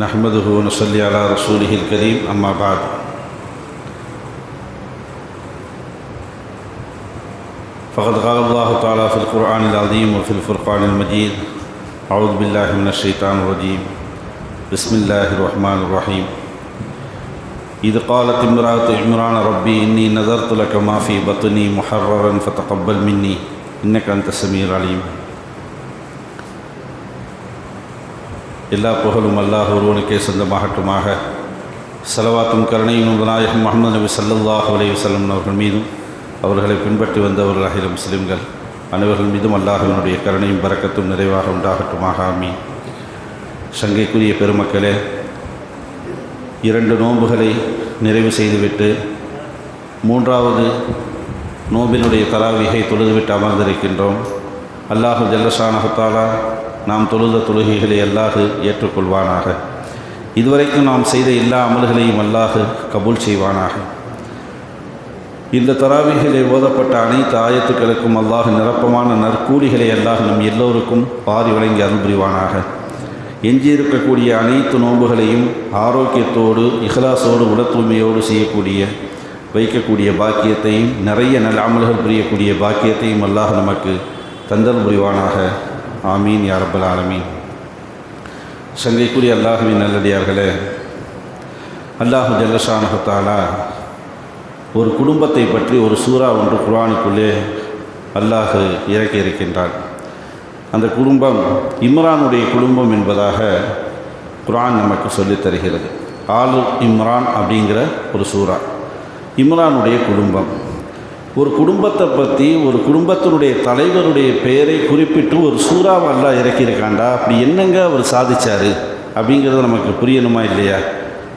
نحمده ونصلي على رسوله الكريم أما بعد. فقد قال الله تعالى في القرآن العظيم وفي الفرقان المجيد أعوذ بالله من الشيطان الرجيم. بسم الله الرحمن الرحيم. إذ قالت امرأة عمران ربي إني نذرت لك ما في بطني محررا فتقبل مني إنك أنت السميع العليم. எல்லா புகழும் அல்லாஹ் ஒருவனுக்கே சொந்தமாகட்டுமாக. செலவாத்தும் கருணையும் நாயகம் முகமது நபி சல்லல்லாஹ் அலைய செல்லும் அவர்கள் மீதும் அவர்களை பின்பற்றி வந்தவர்கள் அகில முஸ்லிம்கள் அனைவர்கள் மீதும் அல்லாஹினுடைய கருணையும் பறக்கத்தும் நிறைவாக உண்டாகட்டுமாக. ஆமீன். சங்கைக்குரிய பெருமக்களே இரண்டு நோன்புகளை நிறைவு செய்துவிட்டு மூன்றாவது நோம்பினுடைய தராவிகை தொழுதுவிட்டு அமர்ந்திருக்கின்றோம். அல்லாஹு ஜல்லஷானஹத்தாலா நாம் தொழுத தொழுகைகளை அல்லாஹு ஏற்றுக்கொள்வானாக. இதுவரைக்கும் நாம் செய்த எல்லா அமல்களையும் அல்லாஹு கபூல் செய்வானாக. இந்த தராவிகளை ஓதப்பட்ட அனைத்து ஆயத்துக்களுக்கும் அல்லாஹ் நிரப்பமான நற்கூலிகளை அல்லாஹ் நம் எல்லோருக்கும் பாரி வழங்கி அருள் புரிவானாக. எஞ்சியிருக்கக்கூடிய அனைத்து நோன்புகளையும் ஆரோக்கியத்தோடு இஹ்லாசோடு உட தூய்மையோடு செய்யக்கூடிய வைக்கக்கூடிய பாக்கியத்தையும் நிறைய நல்ல அமல்கள் புரியக்கூடிய பாக்கியத்தையும் அல்லாஹ் நமக்கு தந்தல் புரிவானாக. ஆமீன் யாரப்பல் ஆலமீன். சங்கைக்குரிய அல்லாஹுவின் நல்லடியார்களே அல்லாஹு ஜல்லஷானகத்தாலா ஒரு குடும்பத்தை பற்றி ஒரு சூறா ஒன்று குரானுக்குள்ளே அல்லாஹ் இறக்கி இருக்கின்றான். அந்த குடும்பம் இம்ரானுடைய குடும்பம் என்பதாக குரான் நமக்கு சொல்லித் தருகிறது. ஆலு இம்ரான் அப்படிங்கிற ஒரு சூறா. இம்ரானுடைய குடும்பம். ஒரு குடும்பத்தை பற்றி ஒரு குடும்பத்தினுடைய தலைவருடைய பெயரை குறிப்பிட்டு ஒரு சூறாவை அல்லாஹ் இறக்கியிருக்காண்டா அப்படி என்னங்க அவர் சாதிச்சார்? அப்படிங்கிறது நமக்கு புரியணுமா இல்லையா?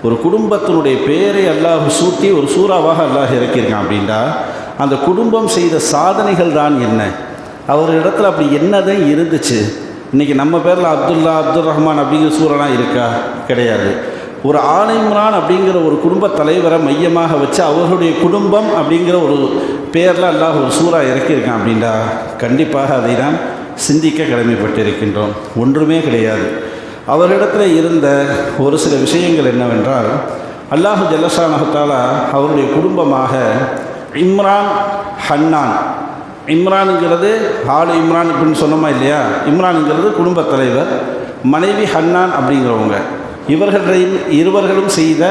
ஒரு குடும்பத்தினுடைய பெயரை அல்லாஹ் சூட்டி ஒரு சூறாவாக அல்லாஹ் இறக்கியிருக்கான் அப்படின்டா. அந்த குடும்பம் செய்த சாதனைகள் தான் என்ன? அவர் இடத்துல அப்படி என்னதான் இருந்துச்சு? இன்றைக்கி நம்ம பேரில் அப்துல்லா அப்துல் ரஹ்மான் அப்படிங்கிற சூறலாம் இருக்கா? கிடையாது. ஒரு ஆலிம்ரான் அப்படிங்கிற ஒரு குடும்ப தலைவரை மையமாக வச்சு அவர்களுடைய குடும்பம் அப்படிங்கிற ஒரு பேரில் அல்லாஹ் ஒரு சூறா இறக்கியிருக்கான் அப்படின்டா கண்டிப்பாக அதை நாம் சிந்திக்க கடமைப்பட்டிருக்கின்றோம். ஒன்றுமே கிடையாது. அவரிடத்தில் இருந்த ஒரு சில விஷயங்கள் என்னவென்றால் அல்லாஹு ஜல்லஷானஹத்தாலா அவருடைய குடும்பமாக இம்ரான் ஹன்னான். இம்ரானுங்கிறது ஆளு இம்ரான் அப்படின்னு சொன்னோமா இல்லையா? இம்ரானுங்கிறது குடும்பத் தலைவர் மனைவி ஹன்னான் அப்படிங்கிறவங்க. இவர்களையும் இருவர்களும் செய்த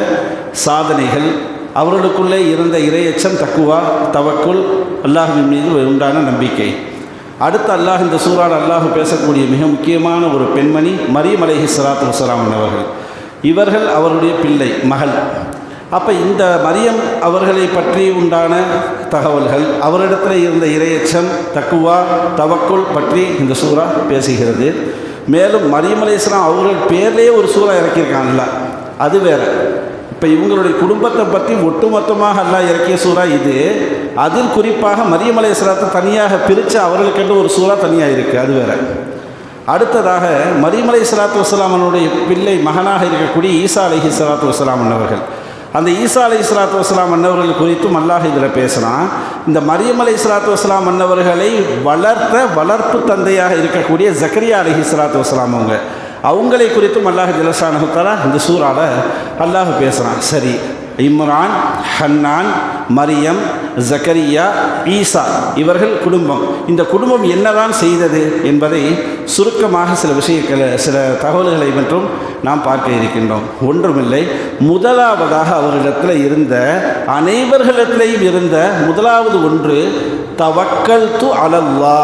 சாதனைகள் அவர்களுக்குள்ளே இருந்த இரையச்சம் தக்குவா தவக்குள் அல்லாஹின் மீது உண்டான நம்பிக்கை. அடுத்து அல்லாஹ் இந்த சூறால் அல்லாஹ் பேசக்கூடிய மிக முக்கியமான ஒரு பெண்மணி மரியம் அலஹி சலாத்து வசலாமன் அவர்கள். இவர்கள் அவருடைய பிள்ளை மகள். அப்போ இந்த மரியம் அவர்களை பற்றி உண்டான தகவல்கள் அவரிடத்தில் இருந்த இரையச்சம் தக்குவா தவக்குள் பற்றி இந்த சூறா பேசுகிறது. மேலும் மரியம் அலையாம் அவர்கள் பேர்லேயே ஒரு சூறா இறக்கியிருக்காங்கல்ல அது வேறு. இப்போ இவங்களுடைய குடும்பத்தை பற்றி ஒட்டுமொத்தமாக எல்லாம் இறக்கிய சூறா இது. அதில் குறிப்பாக மரியமலை அலையாத்தை தனியாக பிரித்து அவர்களுக்கென்று ஒரு சூறா தனியாக இருக்குது அது வேற. அடுத்ததாக மரியமலை சலாத்து வசலாமனுடைய பிள்ளை மகனாக இருக்கக்கூடிய ஈசா அலஹி சலாத்து வசலாம் அன்னவர்கள் அந்த ஈசா அலி சலாத்து வஸ்லாம் அன்னவர்கள் குறித்தும் அல்லாஹ் இதில் பேசுகிறான் இந்த மரியமலை சலாத்து வஸ்லாம் அன்னவர்களை வளர்த்த வளர்ப்பு தந்தையாக இருக்கக்கூடிய ஜக்கரியா அலஹி சலாத்து வஸ்லாம் அவங்க. அவங்களை குறித்தும் அல்லாஹ் ஜலசானகுத்தாலா இந்த சூறாவில் அல்லாஹ் பேசுகிறான் சரி இம்ரான் ஹன்னான் மரியம் ஜக்கரியா ஈசா இவர்கள் குடும்பம். இந்த குடும்பம் என்னதான் செய்தது என்பதை சுருக்கமாக சில விஷயங்களை சில தகவல்களை மற்றும் நாம் பார்க்க இருக்கின்றோம். ஒன்றுமில்லை முதலாவதாக அவர்களிடத்தில் இருந்த அனைவர்களிடத்திலையும் இருந்த முதலாவது ஒன்று தவக்கல் து அலல்லா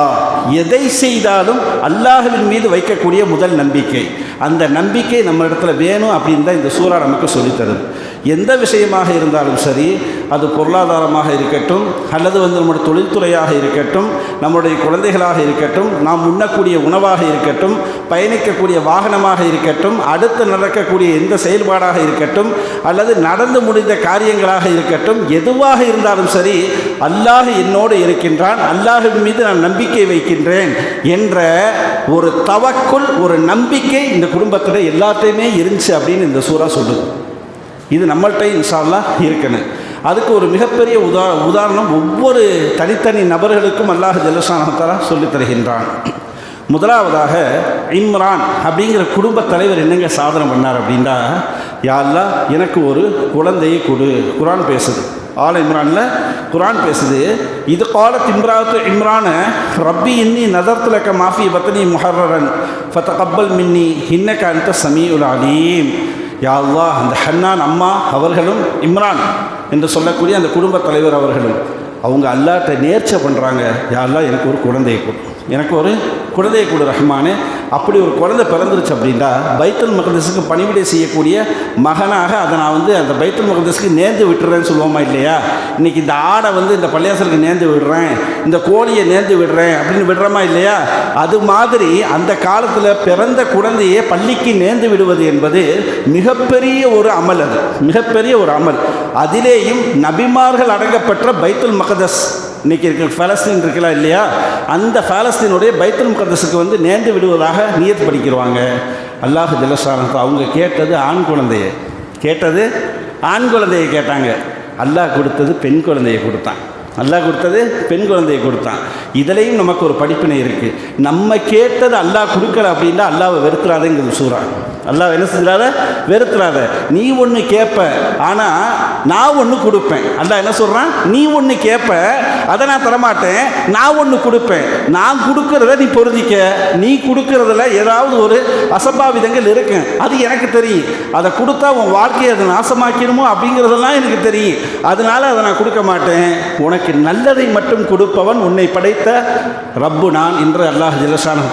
எதை செய்தாலும் அல்லாஹுவின் மீது வைக்கக்கூடிய முதல் நம்பிக்கை. அந்த நம்பிக்கை நம்ம இடத்துல வேணும் அப்படின்னு தான் இந்த சூறா நமக்கு சொல்லித்தருது. எந்த விஷயமாக இருந்தாலும் சரி அது பொருளாதாரமாக இருக்கட்டும் அல்லது வந்து நம்முடைய தொழில்துறையாக இருக்கட்டும் நம்முடைய குழந்தைகளாக இருக்கட்டும் நாம் உண்ணக்கூடிய உணவாக இருக்கட்டும் பயணிக்கக்கூடிய வாகனமாக இருக்கட்டும் அடுத்து நடக்கக்கூடிய எந்த செயல்பாடாக இருக்கட்டும் அல்லது நடந்து முடிந்த காரியங்களாக இருக்கட்டும் எதுவாக இருந்தாலும் சரி அல்லாஹ் என்னோடு இருக்கின்றான் அல்லாஹின் மீது நான் நம்பிக்கை வைக்கின்றேன் என்ற ஒரு தவக்குள் ஒரு நம்பிக்கை இந்த குடும்பத்தில் எல்லாத்தையுமே இருந்துச்சு அப்படின்னு இந்த சூறா சொல்லுது. இது நம்மள்கிட்ட இன்ஷால்லா இருக்கணும். அதுக்கு ஒரு மிகப்பெரிய உதா உதாரணம் ஒவ்வொரு தனித்தனி நபர்களுக்கும் அல்லாஹ் ஜல்லஷானத்தாலா சொல்லித் தருகின்றான். முதலாவதாக இம்ரான் அப்படிங்கிற குடும்ப தலைவர் என்னங்க சாதனை பண்ணார் அப்படின்னா யாரெல்லாம் எனக்கு ஒரு குழந்தையை கொடு. குரான் பேசுது. ஆல இம்ரானில் குரான் பேசுது. இது கால திம்ராத் இம்ரான ரப்பி இன்னி நதர்த்துலக்க மாஃபி பத்னி முஹர்ரன் ஃபத்த கப்பல் மின்னி ஹின்னக்க அந்த சமீஉல் அலீம். யா அந்த ஹன்னான் அம்மா அவர்களும் இம்ரான் என்று சொல்லக்கூடிய அந்த குடும்ப தலைவர் அவர்களும் அவங்க அல்லாட்ட நேர்ச்சை பண்ணுறாங்க யா எனக்கு ஒரு குழந்தையை கொடுக்கும் எனக்கு ஒரு குழந்தைய கூட ரஹ்மானு. அப்படி ஒரு குழந்தை பிறந்துருச்சு அப்படின்னா பைத்தல் மகதஸுக்கு பணிவிடை செய்யக்கூடிய மகனாக அதை நான் வந்து அந்த பைத்தல் மகதஸுக்கு நேர்ந்து விட்டுறேன்னு சொல்லுவோமா இல்லையா? இன்றைக்கி இந்த ஆடை வந்து இந்த பள்ளியாசலுக்கு நேர்ந்து விடுறேன் இந்த கோழியை நேர்ந்து விடுறேன் அப்படின்னு விடுறோமா இல்லையா? அது மாதிரி அந்த காலத்தில் பிறந்த குழந்தையை பள்ளிக்கு நேர்ந்து விடுவது என்பது மிகப்பெரிய ஒரு அமல் அது. மிகப்பெரிய ஒரு அமல். அதிலேயும் நபிமார்கள் அடங்கப்பட்ட பைத்துல் மகதஸ். இன்னைக்கு இருக்க ஃபலஸ்தீன் இருக்கலாம் இல்லையா? அந்த ஃபலஸ்தீனுடைய பைத்தல் முகதஸுக்கு வந்து நேர்ந்து விடுவதாக நியத் படிக்கிறவாங்க அல்லாஹ் ஜலசானத்தை அவங்க கேட்டது ஆண் குழந்தையை. கேட்டது ஆண் குழந்தையை கேட்டாங்க. அல்லாஹ் கொடுத்தது பெண் குழந்தையை கொடுத்தான். அல்லாஹ் கொடுத்தது பெண் குழந்தையை கொடுத்தான். இதுலேயும் நமக்கு ஒரு படிப்பினை இருக்குது நம்ம கேட்டது அல்லாஹ் கொடுக்கல அப்படின்னா அல்லாவை வெறுத்துறாதேங்கிறது சூறா. அல்லாஹ் என்ன செஞ்சிடாத? வெறுத்துறாத. நீ ஒன்று கேட்ப ஆனால் நான் ஒன்று கொடுப்பேன். அல்லாஹ் என்ன சொல்கிறான் நீ ஒன்று கேட்ப அதை நான் தரமாட்டேன். நான் ஒன்று கொடுப்பேன். நான் கொடுக்கறத நீ பொருந்திக்க. நீ கொடுக்கறதுல ஏதாவது ஒரு அசம்பாவிதங்கள் இருக்கு. அது எனக்கு தெரியும். அதை கொடுத்தா உன் வாழ்க்கையை அதை நாசமாக்கணுமோ அப்படிங்கிறதெல்லாம் எனக்கு தெரியும். அதனால அதை நான் கொடுக்க மாட்டேன். உனக்கு நல்லதை மட்டும் கொடுப்பவன் உன்னை படைத்த ரப்பு நான் என்று அல்லாஹ் ஜிலசான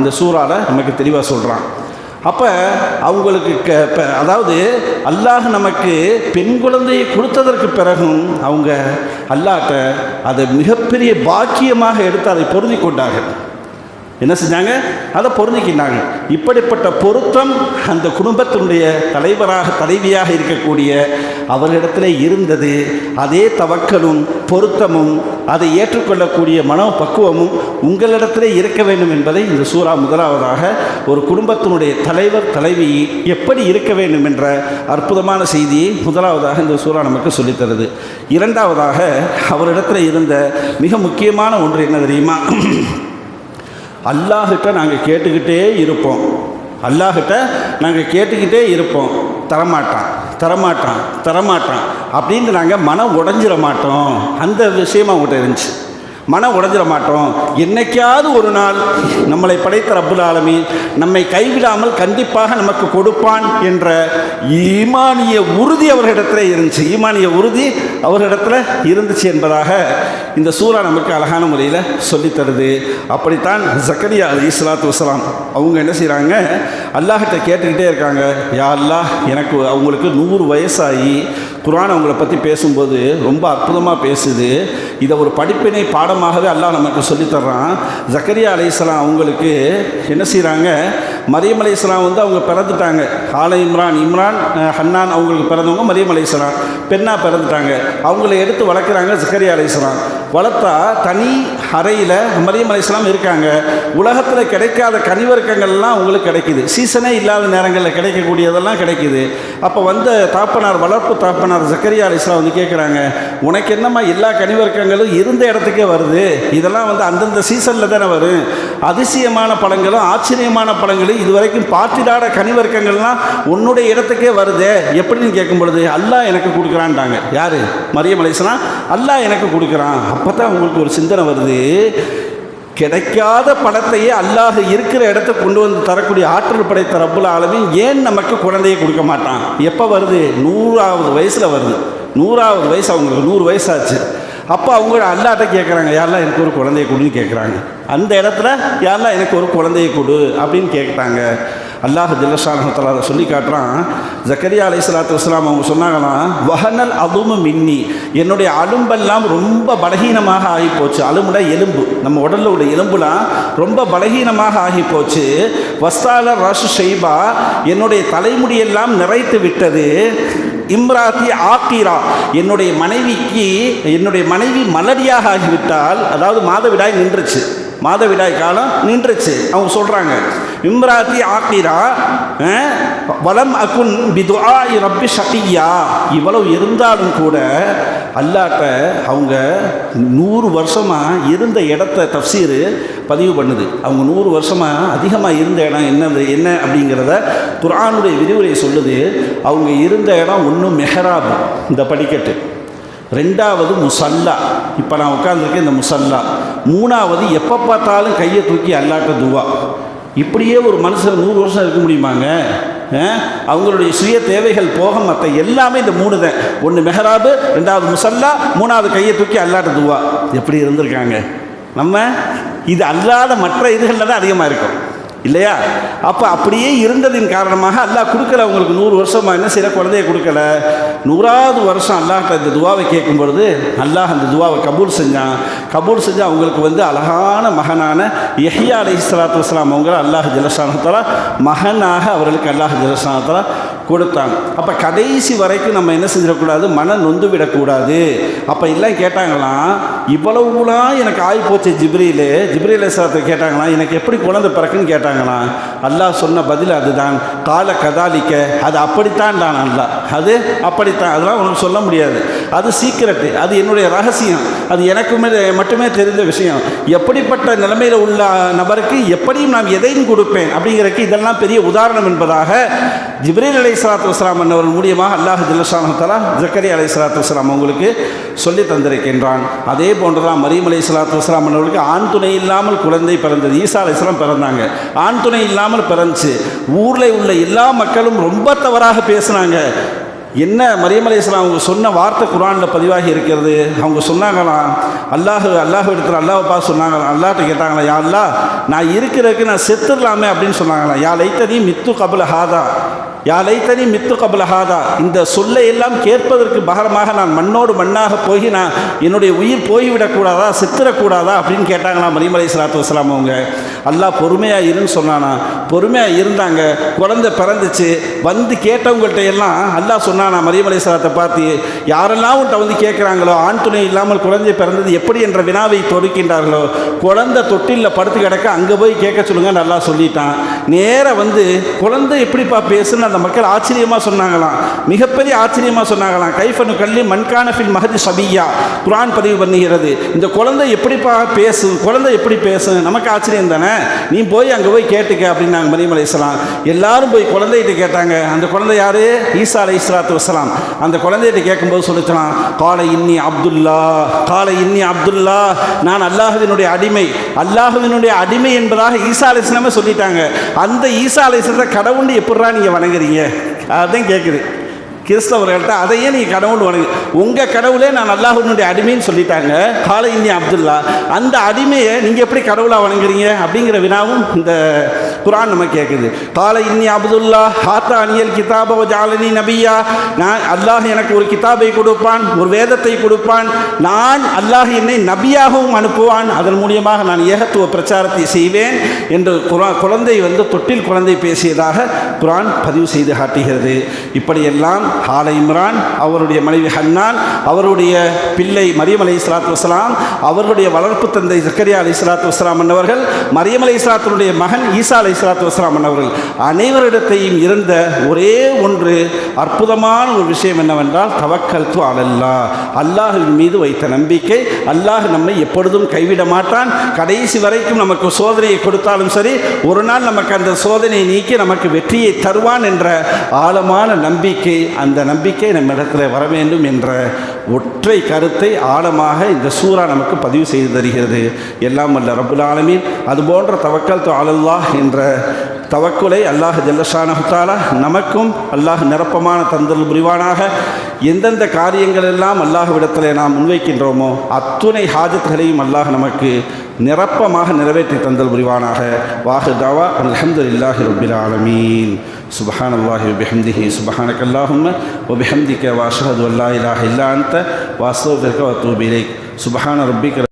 இந்த சூறால நமக்கு தெளிவாக சொல்கிறான் அப்போ அவங்களுக்கு க இப்போ அதாவது அல்லாஹ் நமக்கு பெண் குழந்தையை கொடுத்ததற்கு பிறகும் அவங்க அல்லாட்ட அதை மிகப்பெரிய பாக்கியமாக எடுத்து அதை பொருந்தி கொண்டார்கள். என்ன செஞ்சாங்க? அதை பொருந்திக்கிட்டாங்க இப்படிப்பட்ட பொருத்தம் அந்த குடும்பத்தினுடைய தலைவராக தலைவியாக இருக்கக்கூடிய அவர்களிடத்தில் இருந்தது. அதே தவக்கலும் பொருத்தமும் அதை ஏற்றுக்கொள்ளக்கூடிய மன பக்குவமும் உங்களிடத்தில் இருக்க வேண்டும் என்பதை இந்த சூறா முதலாவதாக ஒரு குடும்பத்தினுடைய தலைவர் தலைவி எப்படி இருக்க வேண்டும் என்ற அற்புதமான செய்தியை முதலாவதாக இந்த சூறா நமக்கு சொல்லித்தருது இரண்டாவதாக அவரிடத்தில் இருந்த மிக முக்கியமான ஒன்று என்ன தெரியுமா? அல்லாஹிட்ட நாங்கள் கேட்டுக்கிட்டே இருப்போம். அல்லாஹிட்ட நாங்கள் கேட்டுக்கிட்டே இருப்போம். தரமாட்டான் தரமாட்டான் தரமாட்டான். அப்படின்னு நாங்கள் மனம் உடஞ்சிட மாட்டோம். அந்த விஷயமாக அவங்ககிட்ட இருந்துச்சு. மனம் உடஞ்சிட மாட்டோம். என்னைக்காவது ஒரு நாள் நம்மளை படைத்த ரப்புல் ஆலமி நம்மை கைவிடாமல் கண்டிப்பாக நமக்கு கொடுப்பான் என்ற ஈமானிய உறுதி அவர்களிடத்தில் இருந்துச்சு. ஈமானிய உறுதி அவர்களிடத்தில் இருந்துச்சு என்பதாக இந்த சூறா நமக்கு அழகான முறையில் சொல்லித்தருது அப்படித்தான் ஜக்கரியா அலி இஸ்லாத்து வசலாம் அவங்க என்ன செய்கிறாங்க அல்லாஹிட்ட கேட்டுக்கிட்டே இருக்காங்க. யா அல்லாஹ் எனக்கு அவங்களுக்கு நூறு வயசாகி குரான் அவங்கள பற்றி பேசும்போது ரொம்ப அற்புதமாக பேசுது. இதை ஒரு படிப்பினை பாட பாடமாகவே அல்லாஹ் நமக்கு சொல்லித்தர்றான். ஜக்கரியா அலைஹிஸ்ஸலாம் அவங்களுக்கு என்ன செய்கிறாங்க மரியம் அலைஹிஸ்ஸலாம் வந்து அவங்க பிறந்துட்டாங்க. ஆல இம்ரான் இம்ரான் ஹன்னான் அவங்களுக்கு பிறந்தவங்க மரியம் அலைஹிஸ்ஸலாம் பெண்ணாக பிறந்துட்டாங்க. அவங்கள எடுத்து வளர்க்குறாங்க ஜக்கரியா அலைஹிஸ்ஸலாம் வளர்த்தா தனி அறையில் மரியம் அலைஹிஸ்ஸலாம் இருக்காங்க. உலகத்தில் கிடைக்காத கனிவர்க்கங்கள்லாம் அவங்களுக்கு கிடைக்குது. சீசனே இல்லாத நேரங்களில் கிடைக்கக்கூடியதெல்லாம் கிடைக்குது. அப்போ வந்த தாப்பனார் வளர்ப்பு தாப்பனார் ஜக்கரியா அலிஸ்லாம் வந்து கேட்குறாங்க உனக்கு என்னம்மா எல்லா கனிவர்க்கங்களும் இருந்த இடத்துக்கே வருது? இதெல்லாம் வந்து அந்தந்த சீசனில் தானே வரும்? அதிசயமான பழங்களும் ஆச்சரியமான பழங்களும் இதுவரைக்கும் பார்த்திடாத கனிவர்க்கங்கள்லாம் உன்னுடைய இடத்துக்கே வருதே. எப்படின்னு கேட்கும் பொழுது அல்லாஹ் எனக்கு கொடுக்குறான்ட்டாங்க. யார்? மரியம் அலிஸ்லாம் அல்லாஹ் எனக்கு கொடுக்குறான். அப்போ தான் உங்களுக்கு ஒரு சிந்தனை வருது. கிடைக்காத படத்தையே அல்லாஹ் இருக்கிற இடத்த கொண்டு வந்து தரக்கூடிய ஆற்றல் படைத்த ரப்புல் ஆலமீன் ஏன் நமக்கு குழந்தையை கொடுக்க மாட்டான்? எப்போ வருது? நூறாவது வயசில் வருது. நூறாவது வயசு அவங்களுக்கு நூறு வயசாச்சு. அப்போ அவங்க அல்லாட்ட கேட்குறாங்க யாரெல்லாம் எனக்கு ஒரு குழந்தைய கொடுன்னு கேட்குறாங்க அந்த இடத்துல யாரெல்லாம் எனக்கு ஒரு குழந்தையை கொடு அப்படின்னு கேட்டாங்க. அல்லாஹ் ஜல்லஷானத்தில் அதை சொல்லி காட்டுறான். ஜக்கரியா அலை சலாத்து வஸ்லாம் அவங்க சொன்னாங்களாம் வஹனல் அதுமு மின்னி. என்னுடைய அலும்பெல்லாம் ரொம்ப பலகீனமாக ஆகி போச்சு அலும்புல எலும்பு. நம்ம உடலில் உள்ள எலும்புலாம் ரொம்ப பலகீனமாக ஆகி போச்சு வஸ்தால ரஷ் ஷெய்பா என்னுடைய தலைமுடியெல்லாம் நிறைத்து விட்டது. இம்ராத்தி ஆக்கிரா. என்னுடைய மனைவிக்கு என்னுடைய மனைவி மலடியாக ஆகிவிட்டால் அதாவது மாதவிடாய் நின்றுச்சு. மாதவிடாய் காலம் நின்றுச்சு. அவங்க சொல்கிறாங்க இம்ராத்தி ஆக்கிரா வலம் அகுன் பிதுஆ ரப்பி ஷகியா. இவ்வளவு இருந்தாலும் கூட அல்லாட்ட அவங்க நூறு வருஷமாக இருந்த இடத்த தஃசீர் பதிவு பண்ணுது. அவங்க நூறு வருஷமாக அதிகமாக இருந்த இடம் என்னது என்ன அப்படிங்கிறத துரானுடைய விரிவுரை சொல்லுது. அவங்க இருந்த இடம் ஒன்று மெஹராப் இந்த படிக்கட்டு. ரெண்டாவது முசல்லா. இப்போ நான் உட்காந்துருக்கேன் இந்த முசல்லா. மூணாவது எப்போ பார்த்தாலும் கையை தூக்கி அல்லாட்ட துவா. இப்படியே ஒரு மனுஷன் நூறு வருஷம் இருக்க முடியுமாங்க? அவங்களுடைய சுய தேவைகள் போக மற்ற எல்லாமே இந்த மூணு தான் ஒன்று மெஹராபு ரெண்டாவது முசல்லா மூணாவது கையை தூக்கி அல்லாட்ட துவா. எப்படி இருந்திருக்காங்க? நம்ம இது அல்லாத மற்ற இதுகளில் தான் அதிகமாக இருக்கும். இல்லையா? அப்போ அப்படியே இருந்ததின் காரணமாக அல்லாஹ் கொடுக்கல. அவங்களுக்கு நூறு வருஷமாக என்ன சில குழந்தைய கொடுக்கல. நூறாவது வருஷம் அல்லாஹ் இந்த துவாவை கேட்கும் பொழுது அல்லாஹ் அந்த துவாவை கபூல் செஞ்சான். கபூல் செஞ்சு அவங்களுக்கு வந்து அழகான மகனான யஹ்யா அலி இஸ்லாத்து வஸ்லாம் அவங்கள அல்லாஹ் ஜலசானத்தால் மகனாக அவர்களுக்கு அல்லாஹ் ஜலசானத்தால் கொடுத்தாங்க அப்போ கடைசி வரைக்கும் நம்ம என்ன செஞ்சிடக்கூடாது? மன நொந்து விடக்கூடாது. அப்போ எல்லாம் கேட்டாங்களாம் இவ்வளவுலாம் எனக்கு ஆகி போச்சு ஜிப்ரீலு ஜிப்ரீல் சாத்தை கேட்டாங்களாம் எனக்கு எப்படி குழந்தை பிறக்குன்னு கேட்குறாங்களாம் அல்லாஹ் சொன்ன பதில் அதுதான். கால கதாலிக்க அது அப்படித்தான் தான் அல்லாஹ். அது அப்படித்தான். அதெல்லாம் உனக்கு சொல்ல முடியாது. அது சீக்கிரட்டு அது என்னுடைய ரகசியம். அது எனக்குமே மட்டுமே தெரிந்த விஷயம். எப்படிப்பட்ட நிலைமையில் உள்ள நபருக்கு எப்படியும் நான் எதையும் கொடுப்பேன் அப்படிங்கிறக்கு இதெல்லாம் பெரிய உதாரணம் என்பதாக ஜிப்ரீல் அலை சலாத்து வஸ்லாம் அவர்கள் மூலியமாக அல்லாஹ் ஜில்லஷானத்தலா ஜக்கரி அலை சலாத்து வஸ்லாம் அவங்களுக்கு சொல்லி தந்திருக்கின்றான். அதே போன்றுதான் மரியம் அலை சலாத்து வஸ்லாம் அவர்களுக்கு ஆண் துணை இல்லாமல் குழந்தை பிறந்தது. ஈசா அலைஸ்லாம் பிறந்தாங்க. ஆண் துணை இல்லாமல் பிறந்துச்சு. ஊரில் உள்ள எல்லா மக்களும் ரொம்ப தவறாக பேசுனாங்க. என்ன மரியம் அலையாம் அவங்க சொன்ன வார்த்தை குரானில் பதிவாகி இருக்கிறது? அவங்க சொன்னாங்களாம் அல்லாஹ் அல்லாஹ் எடுத்துகிற அல்லாஹ் பா சொன்னாங்களாம் அல்லாஹ்ட்ட கேட்டாங்களா? யா அல்லா நான் இருக்கிறதுக்கு நான் செத்துடலாமே அப்படின்னு சொன்னாங்களாம் யா லைத்தனி மித்து கபுல ஹாதா. யா லைத்தனி மித்து கபுல ஹாதா. இந்த சொல்லை எல்லாம் கேட்பதற்கு பகரமாக நான் மண்ணோடு மண்ணாக போய் நான் என்னுடைய உயிர் போய்விடக்கூடாதா செத்துடக்கூடாதா? அப்படின்னு கேட்டாங்களாம் மரியம் அலி இஸ்லாத்து வஸ்லாம் அவங்க. அல்லாஹ் பொறுமையாக இருன்னு சொன்னானா? பொறுமையாக இருந்தாங்க. குழந்தை பிறந்துச்சு. வந்து கேட்டவங்கள்ட்ட எல்லாம் அல்லாஹ் சொன்னானா மரியம் அலை சலாத்தை பார்த்து யாரெல்லாம் உன்ட்ட வந்து கேட்குறாங்களோ ஆண் துணை இல்லாமல் குழந்தை பிறந்தது எப்படி என்ற வினாவை தொடுக்கின்றார்களோ குழந்தை தொட்டிலில் படுத்து கிடக்க அங்கே போய் கேட்க சொல்லுங்க நல்லா சொல்லிட்டான். நேராக வந்து குழந்தை எப்படிப்பா பேசுன்னு அந்த மக்கள் ஆச்சரியமாக சொன்னாங்களாம். மிகப்பெரிய ஆச்சரியமாக சொன்னாங்களாம். கைஃபனு கல்லி மண்கான ஃபில் மஹதி சபியா குரான் பதிவு பண்ணுகிறது. இந்த குழந்தை எப்படிப்பா பேசும் குழந்தை எப்படி பேசும் நமக்கு ஆச்சரியம் தானே? நீ போய் அங்கே போய் கேட்டுக்க அப்படின்னாங்க மரியம் அலையாம் எல்லாரும் போய் குழந்தைகிட்ட கேட்டாங்க. அந்த குழந்தை யாரு? ஈசா அலை இஸ்லாத்து வசலாம் அந்த குழந்தைகிட்ட கேட்கும்போது சொல்லிச்சலாம் காலை இன்னி அப்துல்லா காலை இன்னி அப்துல்லா. நான் அல்லாஹுவினுடைய அடிமை அல்லாஹுவினுடைய அடிமை என்பதாக ஈசா அலைஸ்லாமே சொல்லிட்டாங்க. அந்த ஈசா அலைஸ்லத்தை கடவுண்டு எப்படா நீங்கள் வணங்குறீங்க? அதுதான் கேட்குது கிறிஸ்தவர்கள்ட்ட அதையே நீங்கள் கடவுள் வணங்கு உங்கள் கடவுளே நான் அல்லாஹுனுடைய அடிமைன்னு சொல்லிட்டாங்க. காலை இன்னி அப்துல்லா அந்த அடிமையை நீங்கள் எப்படி கடவுளாக வணங்குறீங்க? அப்படிங்கிற வினாவும் இந்த குரான் நம்ம கேட்குது காலை இன்னி அப்துல்லா ஹாத்தா அணியல் கிதாப ஜாலனி நபியா நான் அல்லாஹ் எனக்கு ஒரு கிதாபை கொடுப்பான் ஒரு வேதத்தை கொடுப்பான் நான் அல்லாஹ் என்னை நபியாகவும் அனுப்புவான் அதன் மூலியமாக நான் ஏகத்துவ பிரச்சாரத்தை செய்வேன் என்று குரா குழந்தை வந்து தொட்டில் குழந்தை பேசியதாக குரான் பதிவு செய்து காட்டுகிறது. இப்படியெல்லாம் ஹால இம்ரான் அவருடைய மனைவி ஹன்னான் அவருடைய பிள்ளை மரியம் அலி இஸ்லாத்து வஸ்லாம் அவருடைய வளர்ப்பு தந்தை ஜக்கரியா அலி இஸ்லாத்து வஸ்லாம் அன்னவர்கள் மரியம் அலி இஸ்லாத்தினுடைய மகன் ஈசா அலை இஸ்லாத்து வஸ்லாம் அன்னவர்கள். அனைவரிடத்தையும் இருந்த ஒரே ஒன்று அற்புதமான ஒரு விஷயம் என்னவென்றால் தவக்கல் து அலல்லா. அல்லாஹின் மீது வைத்த நம்பிக்கை அல்லாஹ் நம்மை எப்பொழுதும் கைவிட மாட்டான். கடைசி வரைக்கும் நமக்கு சோதனையை கொடுத்தாலும் சரி ஒரு நாள் நமக்கு அந்த சோதனையை நீக்கி நமக்கு வெற்றியை தருவான் என்ற ஆழமான நம்பிக்கை அந்த நம்பிக்கை நம்ம வர வேண்டும் என்ற ஒற்றை கருத்தை ஆழமாக இந்த சூறா நமக்கு பதிவு செய்து தருகிறது. எல்லாம் அல்ல ரபுல் ஆலமீன். அதுபோன்ற தவக்கல் து அலல்லாஹ் என்ற தவக்குலை அல்லாஹ் ஜல்லஷானஹுத்தாலா நமக்கும் அல்லாஹ் நிரப்பமான தந்தல் புரிவானாக. எந்தெந்த காரியங்கள் எல்லாம் அல்லாஹ்விடத்தில் நாம் முன்வைக்கின்றோமோ அத்துணை ஹாஜத்களையும் அல்லாஹ் நமக்கு நிரப்பமாக நிறைவேற்றி தந்தல் புரிவானாக. வாஹு தாவா. அல்ஹம்துலில்லாஹி ரபில் ஆலமீன். سبحان الله وبحمده سبحانك اللهم وبحمدك وأشهد أن لا إله إلا أنت وأستغفرك وأتوب إليك سبحان ربك